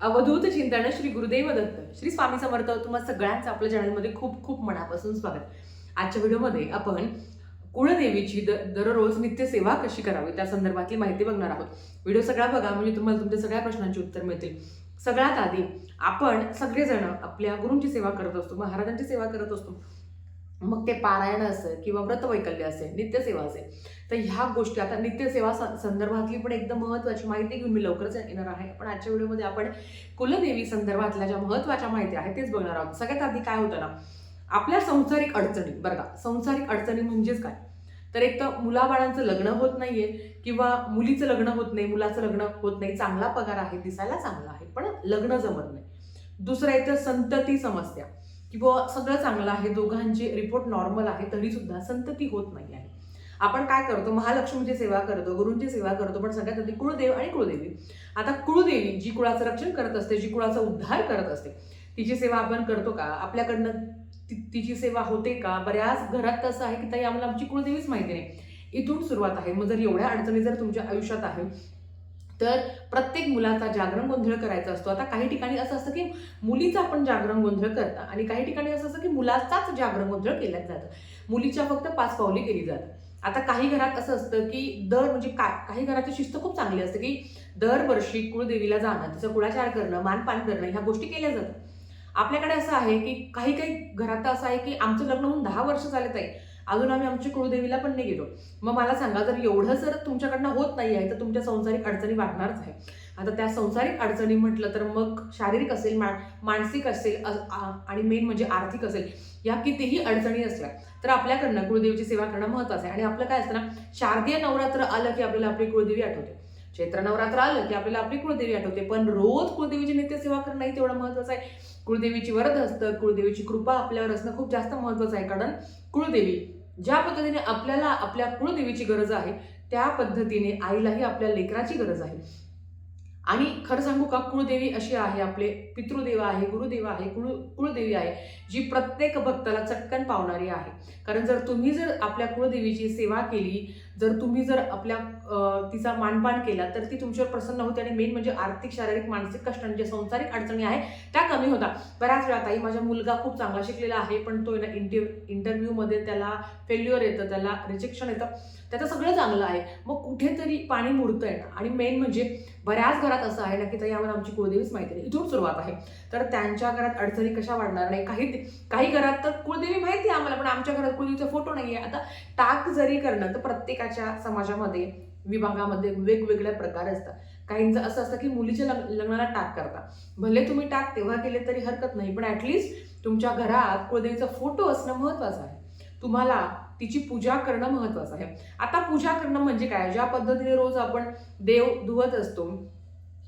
अवधूत चिंतन श्री गुरुदेव दत्त. श्री स्वामी समर्थ तुम्हा सगळ्यांचं आपल्या चॅनलमध्ये खूप खूप मनापासून स्वागत. आजच्या व्हिडिओमध्ये आपण कुळदेवीची द दररोज नित्यसेवा कशी करावी त्या संदर्भातली माहिती बघणार आहोत. व्हिडिओ सगळा बघा म्हणजे तुम्हाला तुमच्या सगळ्या प्रश्नांची उत्तर मिळतील. सगळ्यात आधी आपण सगळेजण आपल्या गुरूंची सेवा करत असतो महाराजांची सेवा करत असतो. मग ते पारायण असेल किंवा व्रतवैकल्य असेल नित्यसेवा असेल. तर ह्या गोष्टी आता नित्यसेवा संदर्भातली पण एकदम महत्त्वाची माहिती घेऊन मी लवकरच येणार आहे. पण आजच्या व्हिडिओमध्ये आपण कुलदेवी संदर्भातल्या ज्या महत्त्वाच्या माहिती आहेत तेच बघणार आहोत. सगळ्यात आधी काय होतं ना आपल्या संसारिक अडचणी बरं का संसारिक अडचणी म्हणजेच काय? तर एक तर मुलाबाळांचं लग्न होत नाहीये किंवा मुलीचं लग्न होत नाही मुलाचं लग्न होत नाही चांगला पगार आहे दिसायला चांगला आहे पण लग्न जमत नाही. दुसरं एक तर संतती समस्या. किंवा सगळं चांगलं आहे दोघांचे रिपोर्ट नॉर्मल आहे तरी सुद्धा संतती होत नाही आहे. आपण काय करतो? महालक्ष्मीची सेवा करतो गुरूंची सेवा करतो पण सगळ्यात आधी कुळदेव आणि कुळदेवी. आता कुळदेवी जी कुळाचं रक्षण करत असते जी कुळाचा उद्धार करत असते तिची सेवा आपण करतो का? आपल्याकडनं तिची सेवा होते का? बऱ्याच घरात कसं आहे की ताई आम्हाला आमची कुळदेवीच माहिती नाही. इथून सुरुवात आहे. मग जर एवढ्या अडचणी जर तुमच्या आयुष्यात आहे तर प्रत्येक मुलाचा जागरण गोंधळ करायचा असतो. आता काही ठिकाणी असं असतं की मुलीचा आपण जागरण गोंधळ करता आणि काही ठिकाणी असं असतं की मुलाचाच जागरण गोंधळ केल्या जातं. मुलीच्या फक्त पाच पावली केली जातात. आता काही घरात असं असतं की दर म्हणजे काय काही घराची शिस्त खूप चांगली असते की दरवर्षी कुळदेवीला जाणं तिचं कुळाचार करणं मानपान करणं ह्या गोष्टी केल्या जातात. आपल्याकडे असं आहे की काही काही घरात असं आहे की आमचं लग्न होऊन दहा वर्ष झाले ताई. अजून आम्ही आमच्या कुळदेवीला पण नाही गेलो. मग मला सांगा जर एवढं जर तुमच्याकडनं होत नाही आहे तर तुमच्या संसारिक अडचणी वाढणारच आहे. आता त्या संसारिक अडचणी म्हटलं तर मग शारीरिक असेल मा मानसिक असेल आ- आणि मेन म्हणजे आर्थिक असेल या कितीही अडचणी असल्या तर आपल्याकडनं कुळदेवीची सेवा करणं महत्वाचं आहे. आणि आपलं काय असतं ना शारदीय नवरात्र आलं की आपल्याला आपली कुळदेवी आठवते. चैत्र नवरात्र आलं की आपल्याला आपली कुळदेवी आठवते. पण रोज कुळदेवीची नित्यसेवा करणं ही तेवढं महत्वाचं आहे. कुळदेवीची वरद असतं कुळदेवीची कृपा आपल्यावर असणं खूप जास्त महत्वाचं आहे. कारण कुळदेवी ज्या पद्धतीने आपल्याला आपल्या कुळदेवीची गरज आहे त्या पद्धतीने आईलाही आपल्या लेकराची गरज आहे. आणि खरं सांगू का कुळदेवी अशी आहे आपले पितृदेव आहे गुरुदेव आहे कुळ कुळदेवी आहे जी प्रत्येक भक्ताला चटकन पावणारी आहे. कारण जर तुम्ही जर आपल्या कुळदेवीची सेवा केली जर तुम्ही जर आपल्या तिचा मानपान केला तर ती तुमच्यावर प्रसन्न होते आणि मेन म्हणजे आर्थिक शारीरिक मानसिक कष्टांच्या संसारिक अडचणी आहे त्या कमी होतात. बऱ्याच वेळा ताई माझा मुलगा खूप चांगला शिकलेला आहे पण तो ना इंटर इंटरव्ह्यूमध्ये त्याला फेल्युअर येतं त्याला रिजेक्शन येतं. त्याचं सगळं चांगलं आहे. मग कुठेतरी पाणी मुरतंय ना. आणि मेन म्हणजे बऱ्याच घरात असं आहे ना की तर आम्हाला आमची कुळदेवीच माहिती नाही. इथून सुरुवात आहे. तर त्यांच्या घरात अडचणी कशा वाढणार नाही. काही काही घरात तर कुळदेवी माहिती आहे आम्हाला पण आमच्या घरात कुळदेवीचा फोटो नाही आहे आता टाक जरी करणं तर प्रत्येकाच्या समाजामध्ये विभागामध्ये वेगवेगळ्या प्रकार असतात. काहींचं असं असतं की मुलीच्या लग्न लग्नाला टाक करता भले तुम्ही टाक तेव्हा केले तरी हरकत नाही पण ॲटलिस्ट तुमच्या घरात कुळदेवीचा फोटो असणं महत्वाचं आहे. तुम्हाला तिची पूजा करणं महत्वाचं आहे. आता पूजा करणं म्हणजे काय? ज्या पद्धतीने रोज आपण देव धुवत असतो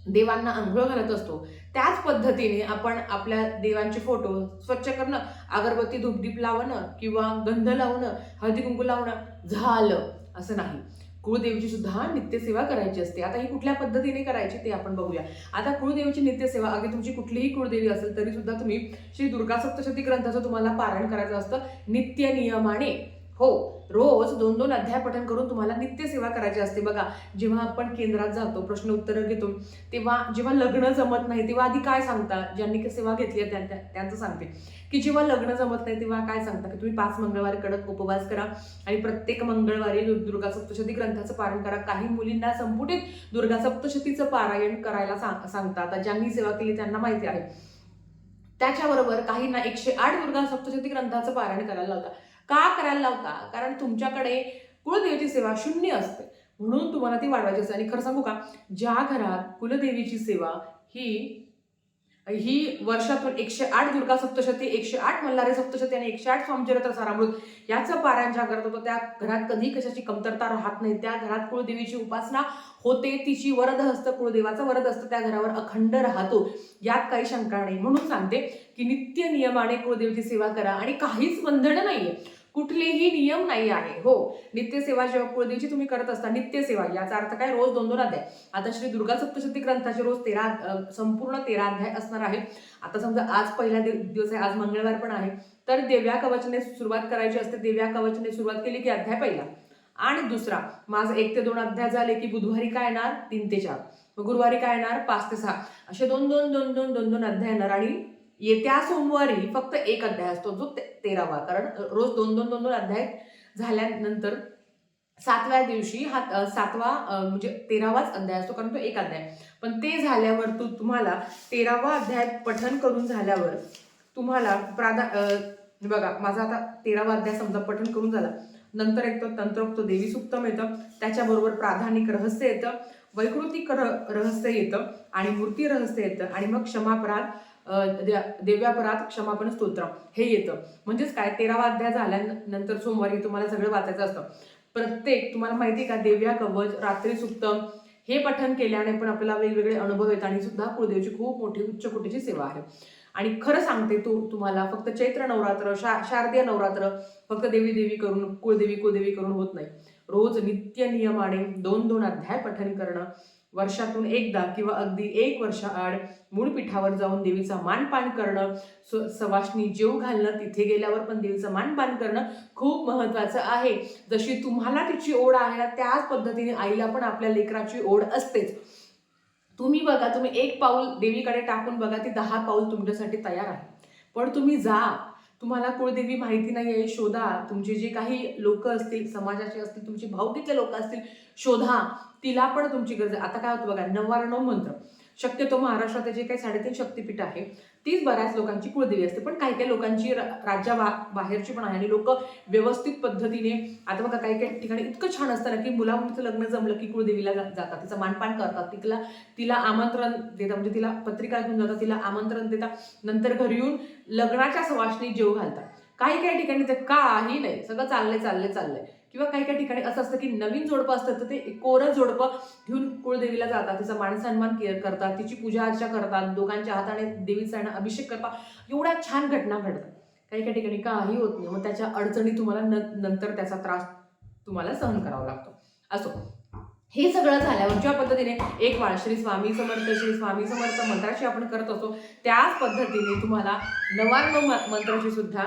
देवांना आंघोळ घालत असतो त्याच पद्धतीने आपण आपल्या देवांचे फोटो स्वच्छ करणं अगरबत्ती धूपदीप लावणं किंवा गंध लावणं हळदी कुंकू लावणं झालं असं नाही. कुळदेवीची सुद्धा नित्यसेवा करायची असते. आता ही कुठल्या पद्धतीने करायची ते आपण बघूया. आता कुळदेवीची नित्यसेवा अगदी तुमची कुठलीही कुळदेवी असेल तरी सुद्धा तुम्ही श्री दुर्गा सप्तशती ग्रंथाचं तुम्हाला पारायण करायचं असतं. नित्य नियमाने हो रोज दोन दोन अध्याय पठण करून तुम्हाला नित्यसेवा करायची असते. बघा जेव्हा आपण केंद्रात जातो प्रश्न उत्तरं घेतो तेव्हा जेव्हा लग्न जमत नाही तेव्हा आधी काय सांगता? ज्यांनी सेवा घेतली आहे त्या- त्यांचं सांगते. की जेव्हा लग्न जमत नाही तेव्हा काय सांगता? की तुम्ही पाच मंगळवार कडक उपवास करा आणि प्रत्येक मंगळवारी दुर्गा सप्तशती ग्रंथाचं पारण करा. काही मुलींना संपुटित दुर्गा सप्तशतीचं पारायण करायला सांग सांगतात आता ज्यांनी सेवा केली त्यांना माहिती आहे. त्याच्याबरोबर काहींना एकशे आठ दुर्गा सप्तशती ग्रंथाचं पारायण करायला लावतात का करायला लावता? कारण तुमच्याकडे कुळदेवीची सेवा शून्य असते. म्हणून तुम्हाला ती वाढवायची असते. आणि खरं सांगू का? ज्या घरात कुलदेवीची सेवा ही ही वर्षातून एकशे आठ दुर्गा सप्तशती एकशे आठ मल्हारी सप्तशती आणि एकशे आठ स्वामचरित्र सारामृत याचं पारायण ज्या करत होतो त्या घरात कधी कशाची कमतरता राहत नाही. त्या घरात कुळदेवीची उपासना होते तिची वरद हस्त कुळदेवाचं वरद असतं त्या घरावर अखंड राहतो. यात काही शंका नाही. म्हणून सांगते की नित्य नियमाने कुळदेवीची सेवा करा. आणि काहीच बंधन नाहीये. कुठलेही नियम नाही आहे. हो नित्यसेवा जेव्हा कुळदेवीची तुम्ही करत असता नित्यसेवा याचा अर्थ काय? रोज दोन दोन अध्याय. आता श्री दुर्गा सप्तशती ग्रंथाचे रोज तेरा संपूर्ण तेरा अध्याय असणार आहे आता समजा आज पहिला दिव- दिवस आहे आज मंगळवार पण आहे. तर देव्या कवचने सुरुवात करायची असते. देव्या कवचने सुरुवात केली की अध्याय पहिला. आणि दुसरा माझं एक ते दोन अध्याय झाले की बुधवारी काय येणार? तीन ते चार. गुरुवारी काय येणार? पाच ते सहा. असे दोन दोन दोन दोन दोन दोन अध्याय येणार आणि येत्या सोमवारी फक्त एक अध्याय असतो जो ते- तेरावा. कारण रोज दोन दोन दोन दोन अध्याय झाल्यानंतर सातव्या दिवशी हा सातवा म्हणजे तेरावाच अध्याय असतो कारण तो एक अध्याय. पण ते झाल्यावर तू तुम्हाला तेरावा अध्याय पठन करून झाल्यावर तुम्हाला प्राधा बघा माझा आता तेरावा अध्याय समजा पठन करून झाला नंतर एक तंत्रोक्त देवी सुक्तम येतं त्याच्याबरोबर प्राधानिक रहस्य येतं वैकृतिक रहस्य येतं आणि मूर्ती रहस्य येतं आणि मग क्षमापराध देव्यापराध क्षमापण स्तोत्र. हे येतं. म्हणजेच काय? तेरावा अध्याय झाल्यानंतर सोमवारी तुम्हाला सगळं वाचायचं असतं. प्रत्येक तुम्हाला माहिती आहे का? देव्या कवच रात्री सुप्त हे पठण केल्याने पण आपल्याला वेगवेगळे अनुभव येतात आणि सुद्धा कुळदेवीची खूप मोठी उच्च कोटीची सेवा आहे. आणि खरं सांगते तू तुम्हाला फक्त चैत्र नवरात्र शा शारदीय नवरात्र फक्त देवी देवी करून कुळदेवी कुळदेवी करून होत नाही. रोज नित्य नियमाने दोन दोन अध्याय पठण करणं वर्षातून एकदा किंवा अगदी एक वर्षाआड मूळ पीठावर जाऊन देवीचा मानपान करणं स- सवाष्णी जेव घालणं तिथे गेल्यावर पण देवीचं मानपान करणं खूप महत्त्वाचं आहे. जशी तुम्हाला तिची ओढ आहे ना त्याच पद्धतीने आईला पण आपल्या लेकराची ओढ असतेच. तुम्ही बघा तुम्ही एक पाऊल देवीकडे टाकून बघा ती दहा पाऊल तुमच्यासाठी तयार आहे. पण तुम्ही जा तुम्हाला कुळदेवी माहिती नाही आहे शोधा. तुमचे जे काही लोक असतील समाजाचे असतील तुमचे भावकीतले लोक असतील शोधा. तिला पण तुमची गरज आहे. आता काय होतं बघा नऊ मंत्र. शक्यतो महाराष्ट्रात जे काही साडेतीन शक्तीपीठ आहे तीच बऱ्याच लोकांची कुळदेवी असते. पण काही काही लोकांची राज्या बा बाहेरची पण आहे आणि लोक व्यवस्थित पद्धतीने आता बघा काही काही ठिकाणी इतकं छान असतं ना की मुला लग्न जमलं की कुळदेवीला जातात. तिचं मानपान करतात. तिला तिला आमंत्रण देतात. म्हणजे तिला पत्रिका घेऊन जातात. तिला आमंत्रण देतात. नंतर घरी येऊन लग्नाच्या सवासणी जेव घालतात. काही काही ठिकाणी ते काही नाही. सगळं चाललंय चाललंय चाललंय. किंवा काही काही ठिकाणी असं असतं की नवीन जोडपं असतं तर ते कोरं जोडपं घेऊन कुळदेवीला जातात. तिचा मान सन्मान केअर करतात तिची पूजा अर्चा करतात दोघांच्या हाताने देवीचा अभिषेक करतात. एवढ्या छान घटना घडतात. काही काही ठिकाणी काही होत नाही. मग त्याच्या अडचणी तुम्हाला न- नंतर त्याचा त्रास तुम्हाला सहन करावा लागतो. असो. हे सगळं झाल्यावर ज्या पद्धतीने एक वाळ श्री स्वामी समर्थ श्री स्वामी समर्थ मंत्राची आपण करत असतो. त्याच पद्धतीने तुम्हाला नवार्णव मंत्राची सुद्धा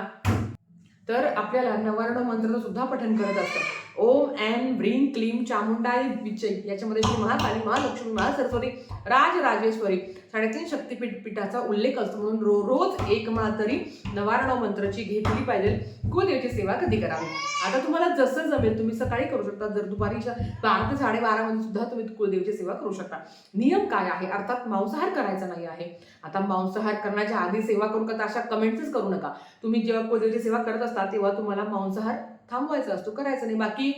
तर आपल्याला नवार्णव मंत्राचं सुद्धा पठण करत असतं. ओम ऐम ब्रीं क्लीम चामुंडाई विजय. याच्यामध्ये श्री महाकाली महालक्ष्मी महासरस्वती राजराजेश्वरी. साडेतीन शक्तीपीठ पीठाचा उल्लेख असतो म्हणून रो रोज एक माळ तरी नवारणव मंत्राची घेतली पाहिजे. कुलदेवीची सेवा कधी करावी? आता तुम्हाला जसं जमेल तुम्ही सकाळी करू शकता. जर दुपारीच्या बारा ते साडेबारा मध्ये सुद्धा तुम्ही कुलदेवीची सेवा करू शकता. नियम काय आहे? अर्थात मांसाहार करायचा नाही आहे. आता मांसाहार करण्याच्या आधी सेवा करू का? अशा कमेंट्सच करू नका. तुम्ही जेव्हा कुलदेवीची सेवा करत असता तेव्हा तुम्हाला मांसाहार थांबवायचा असतो करायचा नाही. बाकी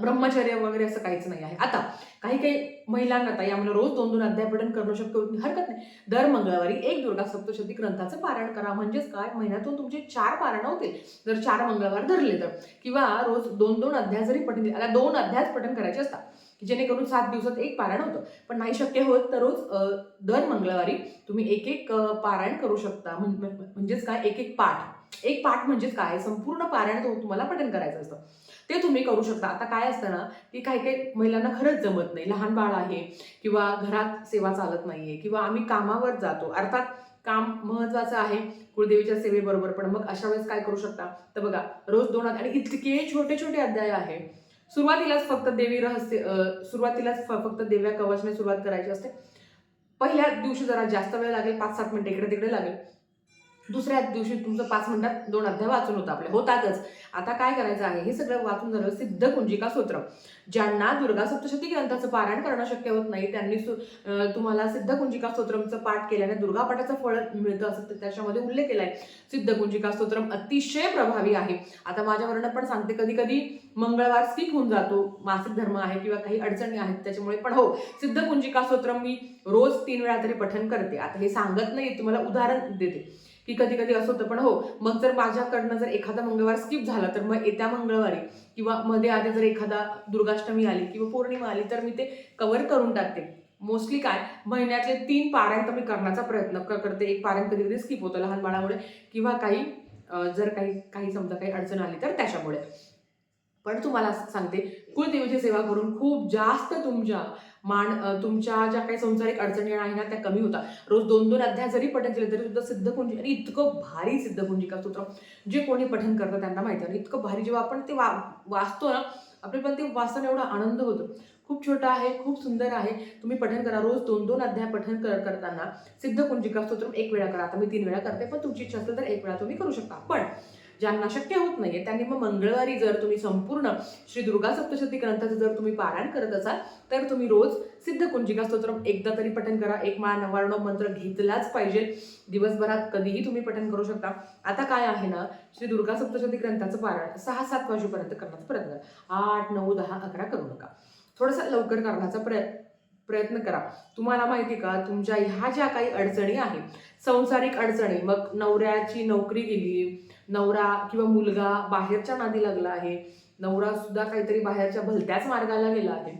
ब्रह्मचर्य वगैरे असं काहीच नाही आहे. आता काही काही महिलांना आता यामुळे रोज दोन दोन अध्याय पठण करणं शक्य होत नाही. हरकत नाही. दर मंगळवारी एक दुर्गा सप्तशती ग्रंथाचं पारायण करा. म्हणजेच काय? महिन्यातून तुमचे चार पारायण होतील. जर चार मंगळवार धरले तर. किंवा रोज दोन दोन अध्याय जरी पठण दिले आता दोन अध्यायच पठण करायचे असतात की जेणेकरून सात दिवसात एक पारायण होतं. पण नाही शक्य होत तर रोज दर मंगळवारी तुम्ही एक एक पारायण करू शकता. म्हणजेच काय? एक एक पाठ. एक पाठ म्हणजेच काय? संपूर्ण पारायण तो तुम्हाला पठण करायचं असतं. ते तुम्ही करू शकता. आता काय असतं ना की काही काही महिलांना खरंच जमत नाही. लहान बाळ आहे किंवा घरात सेवा चालत नाहीये किंवा आम्ही कामावर जातो. अर्थात काम महत्वाचं आहे कुळदेवीच्या सेवेबरोबर. पण मग अशा वेळेस काय करू शकता? तर बघा रोज दोन आणि इतके छोटे छोटे अध्याय आहे. सुरुवातीलाच फक्त देवी रहस्य सुरुवातीलाच फ- फक्त देव्या कवचने सुरुवात करायची असते. पहिल्या दिवशी जरा जास्त वेळ लागेल पाच सात मिनिटं इकडे तिकडे लागेल. दुसऱ्या दिवशी तुमचं पाच मिनिटात दोन अध्याय वाचून होतं आपल्या होतातच. आता काय करायचं आहे? हे सगळं वाचून झालं सिद्ध कुंजिका सूत्र ज्यांना दुर्गा सप्तशती ग्रंथाचं पारायण करणं शक्य होत नाही त्यांनी सु- तुम्हाला सिद्ध कुंजिका स्तोत्रमचं पाठ केल्याने दुर्गा पाठाचं फळ मिळतं असं त्याच्यामध्ये उल्लेख केलाय. सिद्ध कुंजिका स्तोत्रम अतिशय प्रभावी आहे. आता माझ्यावरनं पण सांगते कधी कधी मंगळवार स्किप होऊन जातो. मासिक धर्म आहे किंवा काही अडचणी आहेत त्याच्यामुळे पण हो सिद्ध कुंजिका स्तोत्रम मी रोज तीन वेळा तरी पठन करते. आता हे सांगत नाही तुम्हाला उदाहरण देते. की कधी कधी असं होतं पण हो मग जर माझ्याकडनं जर एखादा मंगळवार स्किप झाला तर मग येत्या मंगळवारी किंवा मध्ये आधी जर एखादा दुर्गाष्टमी आली किंवा पौर्णिमा आली तर मी ते कव्हर करून टाकते. मोस्टली काय? महिन्यातले तीन पारायण तर मी करण्याचा प्रयत्न करते. एक पारायण कधी कधी स्किप होतं लहान बाळामुळे किंवा काही जर काही काही समजा काही अडचण आली तर त्याच्यामुळे. पण तुम्हाला सांगते कुलदेवीची सेवा करून खूप जास्त तुमच्या मान तुमच्या ज्या काही संसारिक अडचणी आहे ना त्या कमी होतात. रोज दोन दोन अध्याय जरी पठन केले तरी सुद्धा सिद्धकुंजी आणि इतकं भारी सिद्धकुंजिका स्तोत्र जे कोणी पठन करतं त्यांना माहिती आहे. आणि इतकं भारी जेव्हा आपण ते वा वाचतो ना आपल्याला पण ते वाचताना एवढा आनंद होतो. खूप छोटा आहे खूप सुंदर आहे. तुम्ही पठन करा रोज दोन दोन अध्याय पठण कर करताना सिद्ध कुंजिका स्तोत्र एक वेळा करा. आता मी तीन वेळा करते पण तुमची इच्छा असेल तर एक वेळा तुम्ही करू शकता. पण ज्यांना शक्य होत नाहीये त्यांनी मग मंगळवारी जर तुम्ही संपूर्ण श्री दुर्गा सप्तशती ग्रंथाचं जर तुम्ही पारायण करत असाल तर तुम्ही रोज सिद्ध कुंजिका स्तोत्र एकदा तरी पठण करा. एक माळ नवार्णव मंत्र घेतलाच पाहिजे. दिवसभरात कधीही तुम्ही पठण करू शकता. आता काय आहे ना श्री दुर्गा सप्तशती ग्रंथाचं पारायण सहा सात वाजेपर्यंत करण्याचा प्रयत्न करा. आठ नऊ दहा अकरा करू नका. थोडासा लवकर करण्याचा प्रयत्न प्रयत्न करा. तुम्हाला माहिती का तुमच्या ह्या ज्या काही अडचणी आहेत संसारिक अडचणी मग नवऱ्याची नोकरी गेली नवरा किंवा मुलगा बाहेरच्या नादी लागला आहे. नवरा सुद्धा काहीतरी बाहेरच्या भलत्याच मार्गाला गेला आहे.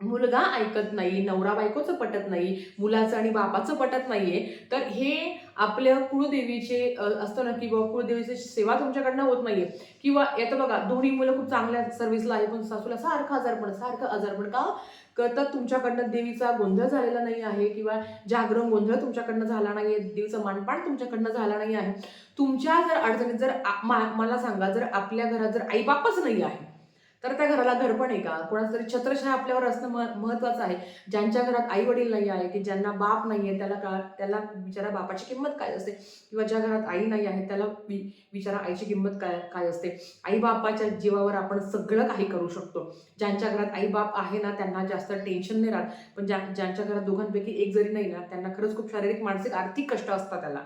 मुलगा ऐकत नाही नवरा बायकोचं पटत नाही मुलाचं आणि बापाचं पटत नाहीये. तर हे आपल्या कुळदेवीचे असतं ना की बाबा कुळदेवीची सेवा तुमच्याकडनं होत नाहीये. किंवा येतं बघा दोन्ही मुलं खूप चांगल्या सर्व्हिसला आहे पण सासूला सारखं आजारपण सारखं आजारपण का? करतात तुमच्याकडनं देवीचा गोंधळ झालेला नाही आहे किंवा जागरण गोंधळ तुमच्याकडनं झाला नाही आहे देवीचं मानपान तुमच्याकडनं झाला नाही आहे. तुमच्या जर अडचणीत जर मला सांगा जर आपल्या घरात जर आईबापच नाही आहे तर त्या घराला घरपण आहे का? कोणाचं तरी छत्रछाया आपल्यावर असणं महत्वाचं आहे. ज्यांच्या घरात आई वडील नाही आहे की ज्यांना बाप नाही आहे त्याला का त्याला बिचारा बापाची किंमत काय असते? किंवा ज्या घरात आई नाही आहे त्याला बिचारा आईची किंमत काय काय असते? आई बापाच्या जीवावर आपण सगळं काही करू शकतो. ज्यांच्या घरात आई बाप आहे ना त्यांना जास्त टेन्शन नाही राहत. पण ज्या ज्यांच्या घरात दोघांपैकी एक जरी नाही ना त्यांना खरंच खूप शारीरिक मानसिक आर्थिक कष्ट असतात त्याला.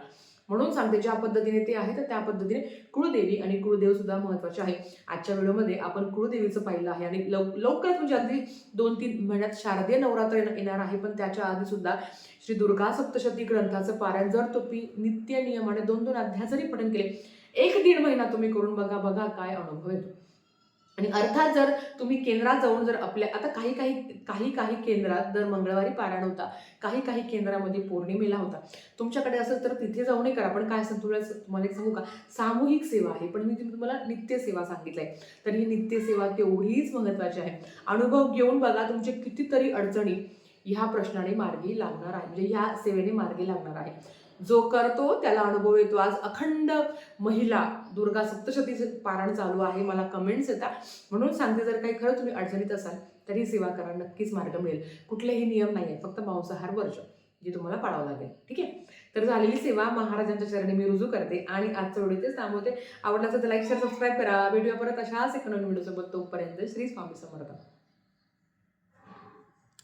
म्हणून सांगते ज्या पद्धतीने ते आहे तर त्या पद्धतीने कुळदेवी आणि कुळदेव सुद्धा महत्त्वाचे आहे. आजच्या व्हिडिओमध्ये आपण कुळदेवीचं पाहिलं आहे आणि लव लवकरच म्हणजे अगदी दोन तीन महिन्यात शारदीय नवरात्र येणार आहे. पण त्याच्या आधी सुद्धा श्री दुर्गा सप्तशती ग्रंथाचं पारायण जर तुम्ही नित्य नियमाने दोन दोन अध्याय जरी पठण केले एक दीड महिना तुम्ही करून बघा बघा काय अनुभव येतो. आणि अर्थात जर तुम्ही केंद्रात जाऊन जर आपल्या आता काही काही काही काही केंद्रात दर मंगळवारी पारायण होता काही काही केंद्रामध्ये पौर्णिमेला होता. तुमच्याकडे असेल तर तिथे जाऊनही करा पण काय असेल तुला तुम्हाला एक सांगू का? सामूहिक सेवा आहे. पण मी तुम्हाला नित्य सेवा सांगितलंय. तर ही नित्य सेवा तेवढीच महत्वाची आहे. अनुभव घेऊन बघा तुमचे कितीतरी अडचणी ह्या प्रश्नाने मार्गी लागणार आहे. म्हणजे ह्या सेवेने मार्गी लागणार आहे. जो करतो त्याला अनुभव येतो. आज अखंड महिला दुर्गा सप्तशतीचं पारण चालू आहे. मला कमेंट्स येतात. म्हणून सांगते जर काही खरं तुम्ही अडचणीत असाल तरी सेवा करा. नक्कीच मार्ग मिळेल. कुठलेही नियम नाही आहे फक्त मांसाहार वर्ष जे तुम्हाला पाळावं लागेल. ठीक आहे? तर झालेली सेवा महाराजांच्या चरणी मी रुजू करते आणि आजचं व्हिडिओ तेच थांबवते. आवडला तर लाईक शेअर सबस्क्राईब करा. व्हिडिओ परत अशाच एक नवीन व्हिडिओसोबत. तोपर्यंत श्री स्वामी समर्थ.